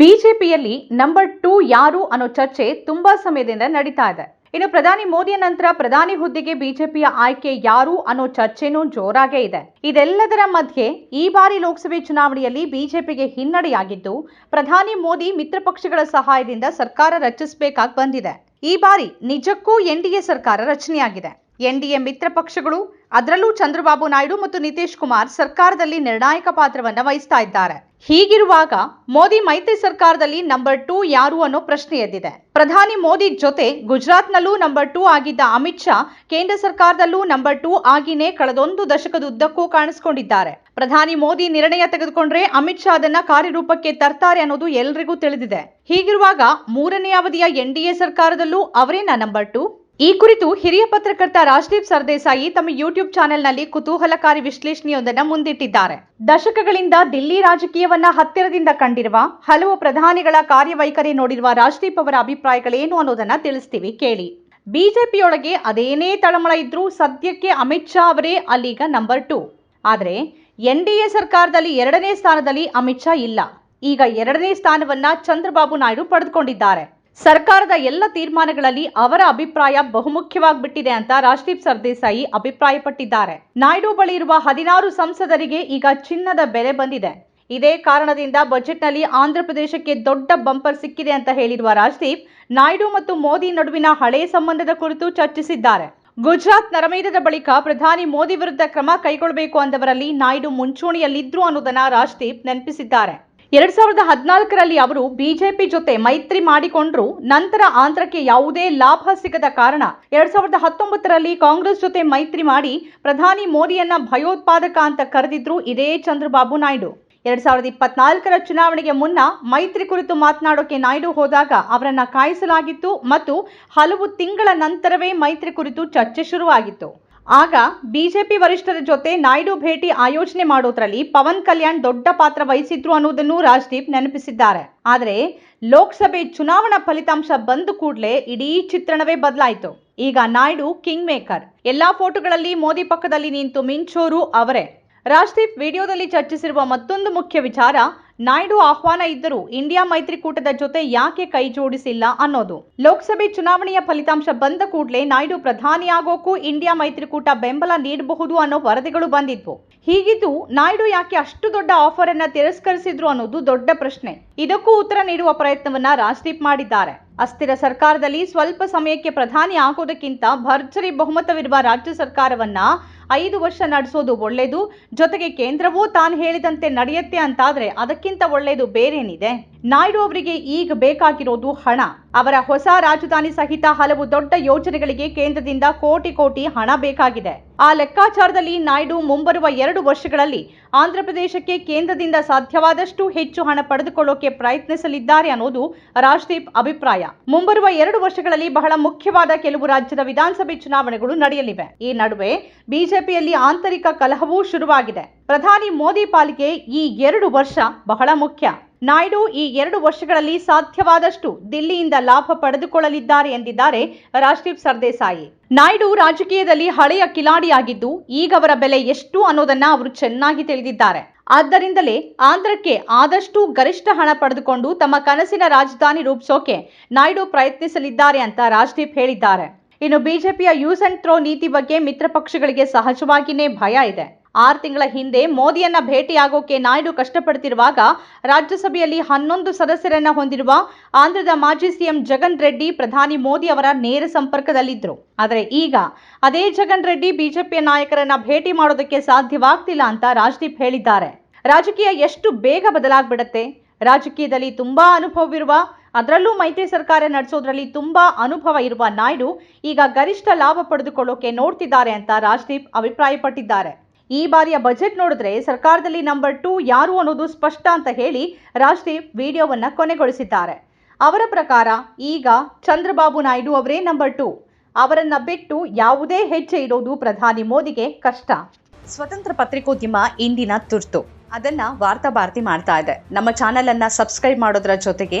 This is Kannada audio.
ಬಿಜೆಪಿಯಲ್ಲಿ ನಂಬರ್ ಟೂ ಯಾರು ಅನ್ನೋ ಚರ್ಚೆ ತುಂಬಾ ಸಮಯದಿಂದ ನಡೀತಾ ಇದೆ. ಇನ್ನು ಪ್ರಧಾನಿ ಮೋದಿಯ ನಂತರ ಪ್ರಧಾನಿ ಹುದ್ದೆಗೆ ಬಿಜೆಪಿಯ ಆಯ್ಕೆ ಯಾರು ಅನ್ನೋ ಚರ್ಚೆನೂ ಜೋರಾಗೇ ಇದೆ. ಇದೆಲ್ಲದರ ಮಧ್ಯೆ ಈ ಬಾರಿ ಲೋಕಸಭೆ ಚುನಾವಣೆಯಲ್ಲಿ ಬಿಜೆಪಿಗೆ ಹಿನ್ನಡೆಯಾಗಿದ್ದು, ಪ್ರಧಾನಿ ಮೋದಿ ಮಿತ್ರ ಪಕ್ಷಗಳ ಸಹಾಯದಿಂದ ಸರ್ಕಾರ ರಚಿಸಬೇಕಾಗಿ ಬಂದಿದೆ. ಈ ಬಾರಿ ನಿಜಕ್ಕೂ ಎನ್ಡಿಎ ಸರ್ಕಾರ ರಚನೆಯಾಗಿದೆ. ಎನ್ಡಿಎ ಮಿತ್ರ ಪಕ್ಷಗಳು ಅದರಲ್ಲೂ ಚಂದ್ರಬಾಬು ನಾಯ್ಡು ಮತ್ತು ನಿತೀಶ್ ಕುಮಾರ್ ಸರ್ಕಾರದಲ್ಲಿ ನಿರ್ಣಾಯಕ ಪಾತ್ರವನ್ನು ವಹಿಸ್ತಾ ಇದ್ದಾರೆ. ಹೀಗಿರುವಾಗ ಮೋದಿ ಮೈತ್ರಿ ಸರ್ಕಾರದಲ್ಲಿ ನಂಬರ್ ಟೂ ಯಾರು ಅನ್ನೋ ಪ್ರಶ್ನೆ ಎದ್ದಿದೆ. ಪ್ರಧಾನಿ ಮೋದಿ ಜೊತೆ ಗುಜರಾತ್ನಲ್ಲೂ ನಂಬರ್ ಟೂ ಆಗಿದ್ದ ಅಮಿತ್ ಶಾ ಕೇಂದ್ರ ಸರ್ಕಾರದಲ್ಲೂ ನಂಬರ್ ಟೂ ಆಗಿನೇ ಕಳೆದೊಂದು ದಶಕದುದ್ದಕ್ಕೂ ಕಾಣಿಸಿಕೊಂಡಿದ್ದಾರೆ. ಪ್ರಧಾನಿ ಮೋದಿ ನಿರ್ಣಯ ತೆಗೆದುಕೊಂಡ್ರೆ ಅಮಿತ್ ಶಾ ಅದನ್ನ ಕಾರ್ಯರೂಪಕ್ಕೆ ತರ್ತಾರೆ ಅನ್ನೋದು ಎಲ್ರಿಗೂ ತಿಳಿದಿದೆ. ಹೀಗಿರುವಾಗ ಮೂರನೇ ಅವಧಿಯ ಎನ್ಡಿಎ ಸರ್ಕಾರದಲ್ಲೂ ಅವರೇನಾ ನಂಬರ್ ಟೂ ಈ ಕುರಿತು ಹಿರಿಯ ಪತ್ರಕರ್ತ ರಾಜದೀಪ್ ಸರ್ದೇಸಾಯಿ ತಮ್ಮ ಯೂಟ್ಯೂಬ್ ಚಾನೆಲ್ನಲ್ಲಿ ಕುತೂಹಲಕಾರಿ ವಿಶ್ಲೇಷಣೆಯೊಂದನ್ನು ಮುಂದಿಟ್ಟಿದ್ದಾರೆ. ದಶಕಗಳಿಂದ ದಿಲ್ಲಿ ರಾಜಕೀಯವನ್ನ ಹತ್ತಿರದಿಂದ ಕಂಡಿರುವ, ಹಲವು ಪ್ರಧಾನಿಗಳ ಕಾರ್ಯವೈಖರಿ ನೋಡಿರುವ ರಾಜ್ದೀಪ್ ಅವರ ಅಭಿಪ್ರಾಯಗಳೇನು ಅನ್ನೋದನ್ನ ತಿಳಿಸ್ತೀವಿ ಕೇಳಿ. ಬಿಜೆಪಿಯೊಳಗೆ ಅದೇನೇ ತಳಮಳ ಇದ್ರೂ ಸದ್ಯಕ್ಕೆ ಅಮಿತ್ ಶಾ ಅವರೇ ಅಲ್ಲೀಗ ನಂಬರ್ ಟೂ ಆದರೆ, ಎನ್ ಡಿ ಎ ಸರ್ಕಾರದಲ್ಲಿ ಎರಡನೇ ಸ್ಥಾನದಲ್ಲಿ ಅಮಿತ್ ಶಾ ಇಲ್ಲ. ಈಗ ಎರಡನೇ ಸ್ಥಾನವನ್ನ ಚಂದ್ರಬಾಬು ನಾಯ್ಡು ಪಡೆದುಕೊಂಡಿದ್ದಾರೆ. ಸರ್ಕಾರದ ಎಲ್ಲ ತೀರ್ಮಾನಗಳಲ್ಲಿ ಅವರ ಅಭಿಪ್ರಾಯ ಬಹುಮುಖ್ಯವಾಗ್ಬಿಟ್ಟಿದೆ ಅಂತ ರಾಜ್ದೀಪ್ ಸರ್ದೇಸಾಯಿ ಅಭಿಪ್ರಾಯಪಟ್ಟಿದ್ದಾರೆ. ನಾಯ್ಡು ಬಳಿ ಇರುವ ಹದಿನಾರು ಸಂಸದರಿಗೆ ಈಗ ಚಿನ್ನದ ಬೆಲೆ ಬಂದಿದೆ. ಇದೇ ಕಾರಣದಿಂದ ಬಜೆಟ್ನಲ್ಲಿ ಆಂಧ್ರ ಪ್ರದೇಶಕ್ಕೆ ದೊಡ್ಡ ಬಂಪರ್ ಸಿಕ್ಕಿದೆ ಅಂತ ಹೇಳಿರುವ ರಾಜ್ದೀಪ್, ನಾಯ್ಡು ಮತ್ತು ಮೋದಿ ನಡುವಿನ ಹಳೆ ಸಂಬಂಧದ ಕುರಿತು ಚರ್ಚಿಸಿದ್ದಾರೆ. ಗುಜರಾತ್ ನರಮೇಧದ ಬಳಿಕ ಪ್ರಧಾನಿ ಮೋದಿ ವಿರುದ್ಧ ಕ್ರಮ ಕೈಗೊಳ್ಳಬೇಕು ಅಂದವರಲ್ಲಿ ನಾಯ್ಡು ಮುಂಚೂಣಿಯಲ್ಲಿದ್ರು ಅನ್ನೋದನ್ನ ರಾಜ್ದೀಪ್ ನೆನಪಿಸಿದ್ದಾರೆ. ಎರಡ್ ಸಾವಿರದ ಹದಿನಾಲ್ಕರಲ್ಲಿ ಅವರು ಬಿಜೆಪಿ ಜೊತೆ ಮೈತ್ರಿ ಮಾಡಿಕೊಂಡ್ರು, ನಂತರ ಆಂಧ್ರಕ್ಕೆ ಯಾವುದೇ ಲಾಭ ಸಿಗದ ಕಾರಣ ಎರಡ್ ಸಾವಿರದ ಹತ್ತೊಂಬತ್ತರಲ್ಲಿ ಕಾಂಗ್ರೆಸ್ ಜೊತೆ ಮೈತ್ರಿ ಮಾಡಿ ಪ್ರಧಾನಿ ಮೋದಿಯನ್ನ ಭಯೋತ್ಪಾದಕ ಅಂತ ಕರೆದಿದ್ರು ಇದೇ ಚಂದ್ರಬಾಬು ನಾಯ್ಡು. ಎರಡ್ ಸಾವಿರದ ಇಪ್ಪತ್ನಾಲ್ಕರ ಚುನಾವಣೆಗೆ ಮುನ್ನ ಮೈತ್ರಿ ಕುರಿತು ಮಾತನಾಡೋಕೆ ನಾಯ್ಡು ಹೋದಾಗ ಅವರನ್ನ ಕಾಯಿಸಲಾಗಿತ್ತು ಮತ್ತು ಹಲವು ತಿಂಗಳ ನಂತರವೇ ಮೈತ್ರಿ ಕುರಿತು ಚರ್ಚೆ ಶುರುವಾಗಿತ್ತು. ಆಗ ಬಿಜೆಪಿ ವರಿಷ್ಠರ ಜೊತೆ ನಾಯ್ಡು ಭೇಟಿ ಆಯೋಜನೆ ಮಾಡೋದ್ರಲ್ಲಿ ಪವನ್ ಕಲ್ಯಾಣ್ ದೊಡ್ಡ ಪಾತ್ರ ವಹಿಸಿದ್ರು ಅನ್ನೋದನ್ನು ರಾಜ್ದೀಪ್ ನೆನಪಿಸಿದ್ದಾರೆ. ಆದರೆ ಲೋಕಸಭೆ ಚುನಾವಣಾ ಫಲಿತಾಂಶ ಬಂದ ಕೂಡಲೇ ಇಡೀ ಚಿತ್ರಣವೇ ಬದಲಾಯಿತು. ಈಗ ನಾಯ್ಡು ಕಿಂಗ್ ಮೇಕರ್ ಎಲ್ಲಾ ಫೋಟೋಗಳಲ್ಲಿ ಮೋದಿ ಪಕ್ಕದಲ್ಲಿ ನಿಂತು ಮಿಂಚೋರು ಅವರೇ. ರಾಜ್ದೀಪ್ ವಿಡಿಯೋದಲ್ಲಿ ಚರ್ಚಿಸಿರುವ ಮತ್ತೊಂದು ಮುಖ್ಯ ವಿಚಾರ, ನಾಯ್ಡು ಆಹ್ವಾನ ಇದ್ದರೂ ಇಂಡಿಯಾ ಮೈತ್ರಿಕೂಟದ ಜೊತೆ ಯಾಕೆ ಕೈ ಜೋಡಿಸಿಲ್ಲ ಅನ್ನೋದು. ಲೋಕಸಭೆ ಚುನಾವಣೆಯ ಫಲಿತಾಂಶ ಬಂದ ಕೂಡಲೇ ನಾಯ್ಡು ಪ್ರಧಾನಿಯಾಗೋಕ್ಕೂ ಇಂಡಿಯಾ ಮೈತ್ರಿಕೂಟ ಬೆಂಬಲ ನೀಡಬಹುದು ಅನ್ನೋ ವರದಿಗಳು ಬಂದಿದ್ವು. ಹೀಗಿದ್ದು ನಾಯ್ಡು ಯಾಕೆ ಅಷ್ಟು ದೊಡ್ಡ ಆಫರ್ ಅನ್ನ ತಿರಸ್ಕರಿಸಿದ್ರು ಅನ್ನೋದು ದೊಡ್ಡ ಪ್ರಶ್ನೆ. ಇದಕ್ಕೂ ಉತ್ತರ ನೀಡುವ ಪ್ರಯತ್ನವನ್ನ ರಾಜ್ದೀಪ್ ಮಾಡಿದ್ದಾರೆ. ಅಸ್ಥಿರ ಸರ್ಕಾರದಲ್ಲಿ ಸ್ವಲ್ಪ ಸಮಯಕ್ಕೆ ಪ್ರಧಾನಿ ಆಗೋದಕ್ಕಿಂತ ಭರ್ಜರಿ ಬಹುಮತವಿರುವ ರಾಜ್ಯ ಸರ್ಕಾರವನ್ನ ಐದು ವರ್ಷ ನಡೆಸೋದು ಒಳ್ಳೆಯದು ಜೊತೆಗೆ ಕೇಂದ್ರವೂ ತಾನು ಹೇಳಿದಂತೆ ನಡೆಯುತ್ತೆ ಅಂತಾದ್ರೆ ಅದಕ್ಕಿಂತ ಒಳ್ಳೆಯದು ಬೇರೇನಿದೆ? ನಾಯ್ಡು ಅವರಿಗೆ ಈಗ ಬೇಕಾಗಿರೋದು ಹಣ. ಅವರ ಹೊಸ ರಾಜಧಾನಿ ಸಹಿತ ಹಲವು ದೊಡ್ಡ ಯೋಜನೆಗಳಿಗೆ ಕೇಂದ್ರದಿಂದ ಕೋಟಿ ಕೋಟಿ ಹಣ ಬೇಕಾಗಿದೆ. ಆ ಲೆಕ್ಕಾಚಾರದಲ್ಲಿ ನಾಯ್ಡು ಮುಂಬರುವ ಎರಡು ವರ್ಷಗಳಲ್ಲಿ ಆಂಧ್ರಪ್ರದೇಶಕ್ಕೆ ಕೇಂದ್ರದಿಂದ ಸಾಧ್ಯವಾದಷ್ಟು ಹೆಚ್ಚು ಹಣ ಪಡೆದುಕೊಳ್ಳೋಕೆ ಪ್ರಯತ್ನಿಸಲಿದ್ದಾರೆ ಅನ್ನೋದು ರಾಜ್ದೀಪ್ ಅಭಿಪ್ರಾಯ. ಮುಂಬರುವ ಎರಡು ವರ್ಷಗಳಲ್ಲಿ ಬಹಳ ಮುಖ್ಯವಾದ ಕೆಲವು ರಾಜ್ಯದ ವಿಧಾನಸಭೆ ಚುನಾವಣೆಗಳು ನಡೆಯಲಿವೆ. ಈ ನಡುವೆ ಬಿಜೆಪಿಯಲ್ಲಿ ಆಂತರಿಕ ಕಲಹವೂ ಶುರುವಾಗಿದೆ. ಪ್ರಧಾನಿ ಮೋದಿ ಪಾಲಿಗೆ ಈ ಎರಡು ವರ್ಷ ಬಹಳ ಮುಖ್ಯ. ನಾಯ್ಡು ಈ ಎರಡು ವರ್ಷಗಳಲ್ಲಿ ಸಾಧ್ಯವಾದಷ್ಟು ದಿಲ್ಲಿಯಿಂದ ಲಾಭ ಪಡೆದುಕೊಳ್ಳಲಿದ್ದಾರೆ ಎಂದಿದ್ದಾರೆ ರಾಜ್ದೀಪ್ ಸರ್ದೇಸಾಯಿ. ನಾಯ್ಡು ರಾಜಕೀಯದಲ್ಲಿ ಹಳೆಯ ಕಿಲಾಡಿಯಾಗಿದ್ದು, ಈಗ ಅವರ ಬೆಲೆ ಎಷ್ಟು ಅನ್ನೋದನ್ನ ಅವರು ಚೆನ್ನಾಗಿ ತಿಳಿದಿದ್ದಾರೆ. ಆದ್ದರಿಂದಲೇ ಆಂಧ್ರಕ್ಕೆ ಆದಷ್ಟು ಗರಿಷ್ಠ ಹಣ ಪಡೆದುಕೊಂಡು ತಮ್ಮ ಕನಸಿನ ರಾಜಧಾನಿ ರೂಪಿಸೋಕೆ ನಾಯ್ಡು ಪ್ರಯತ್ನಿಸಲಿದ್ದಾರೆ ಅಂತ ರಾಜದೀಪ್ ಹೇಳಿದ್ದಾರೆ. ಇನ್ನು ಬಿಜೆಪಿಯ ಯೂಸ್ ಅಂಡ್ ಥ್ರೋ ನೀತಿ ಬಗ್ಗೆ ಮಿತ್ರ ಪಕ್ಷಗಳಿಗೆ ಸಹಜವಾಗಿಯೇ ಭಯ ಇದೆ. ಆರು ತಿಂಗಳ ಹಿಂದೆ ಮೋದಿಯನ್ನ ಭೇಟಿಯಾಗೋಕೆ ನಾಯ್ಡು ಕಷ್ಟಪಡ್ತಿರುವಾಗ ರಾಜ್ಯಸಭೆಯಲ್ಲಿ ಹನ್ನೊಂದು ಸದಸ್ಯರನ್ನ ಹೊಂದಿರುವ ಆಂಧ್ರದ ಮಾಜಿ ಸಿಎಂ ಜಗನ್ ರೆಡ್ಡಿ, ಪ್ರಧಾನಿ ಮೋದಿ ಅವರ ನೇರ ಸಂಪರ್ಕದಲ್ಲಿದ್ದರು ಆದರೆ ಈಗ ಅದೇ ಜಗನ್ ರೆಡ್ಡಿ ಬಿಜೆಪಿಯ ನಾಯಕರನ್ನ ಭೇಟಿ ಮಾಡೋದಕ್ಕೆ ಸಾಧ್ಯವಾಗ್ತಿಲ್ಲ ಅಂತ ರಾಜ್ದೀಪ್ ಹೇಳಿದ್ದಾರೆ. ರಾಜಕೀಯ ಎಷ್ಟು ಬೇಗ ಬದಲಾಗ್ಬಿಡತ್ತೆ? ರಾಜಕೀಯದಲ್ಲಿ ತುಂಬಾ ಅನುಭವವಿರುವ, ಅದರಲ್ಲೂ ಮೈತ್ರಿ ಸರ್ಕಾರ ನಡೆಸೋದ್ರಲ್ಲಿ ತುಂಬಾ ಅನುಭವ ಇರುವ ನಾಯ್ಡು ಈಗ ಗರಿಷ್ಠ ಲಾಭ ಪಡೆದುಕೊಳ್ಳೋಕೆ ನೋಡ್ತಿದ್ದಾರೆ ಅಂತ ರಾಜ್ದೀಪ್ ಅಭಿಪ್ರಾಯಪಟ್ಟಿದ್ದಾರೆ. ಈ ಬಾರಿಯ ಬಜೆಟ್ ನೋಡಿದ್ರೆ ಸರ್ಕಾರದಲ್ಲಿ ನಂಬರ್ ಟೂ ಯಾರು ಅನ್ನೋದು ಸ್ಪಷ್ಟ ಅಂತ ಹೇಳಿ ರಾಜ್ದೀಪ್ ವಿಡಿಯೋವನ್ನು ಕೊನೆಗೊಳಿಸಿದ್ದಾರೆ. ಅವರ ಪ್ರಕಾರ ಈಗ ಚಂದ್ರಬಾಬು ನಾಯ್ಡು ಅವರೇ ನಂಬರ್ ಟೂ ಅವರನ್ನ ಬಿಟ್ಟು ಯಾವುದೇ ಹೆಜ್ಜೆ ಇಡೋದು ಪ್ರಧಾನಿ ಮೋದಿಗೆ ಕಷ್ಟ. ಸ್ವತಂತ್ರ ಪತ್ರಿಕೋದ್ಯಮ ಇಂದಿನ ತುರ್ತು. ಅದನ್ನ ವಾರ್ತಾ ಭಾರತಿ ಮಾಡ್ತಾ ಇದೆ. ನಮ್ಮ ಚಾನೆಲ್ ಅನ್ನ ಸಬ್ಸ್ಕ್ರೈಬ್ ಮಾಡೋದ್ರ ಜೊತೆಗೆ